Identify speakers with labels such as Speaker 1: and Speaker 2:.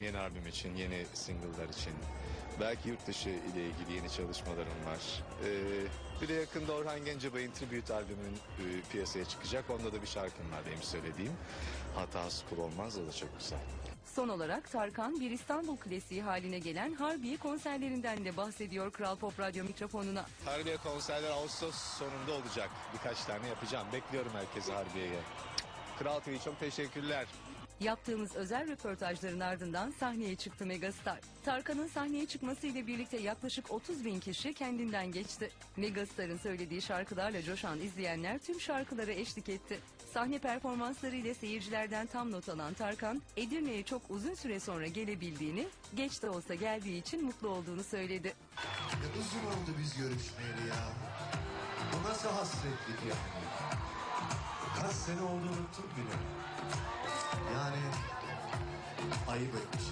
Speaker 1: Yeni albüm için, yeni single'lar için. Belki yurt dışı ile ilgili yeni çalışmalarım var. Ee, bir de yakında Orhan Gencebay'ın tribute albümün e, piyasaya çıkacak. Onda da bir şarkım var benim söylediğim. Hatası kul olmaz o da çok güzel.
Speaker 2: Son olarak Tarkan bir İstanbul klasiği haline gelen Harbiye konserlerinden de bahsediyor Kral Pop Radyo mikrofonuna.
Speaker 1: Harbiye konserler Ağustos sonunda olacak. Birkaç tane yapacağım. Bekliyorum herkesi Harbiye'ye. Kral TV çok teşekkürler.
Speaker 2: Yaptığımız özel röportajların ardından sahneye çıktı Megastar. Tarkan'ın sahneye çıkmasıyla birlikte yaklaşık 30 bin kişi kendinden geçti. Megastar'ın söylediği şarkılarla coşan izleyenler tüm şarkılara eşlik etti. Sahne performansları ile seyircilerden tam not alan Tarkan, Edirne'ye çok uzun süre sonra gelebildiğini, geç de olsa geldiği için mutlu olduğunu söyledi.
Speaker 3: Ne uzun oldu biz görüşmeyeli ya. Bu nasıl hasretlik yani? Kaç sene oldu unuttum bile. favorite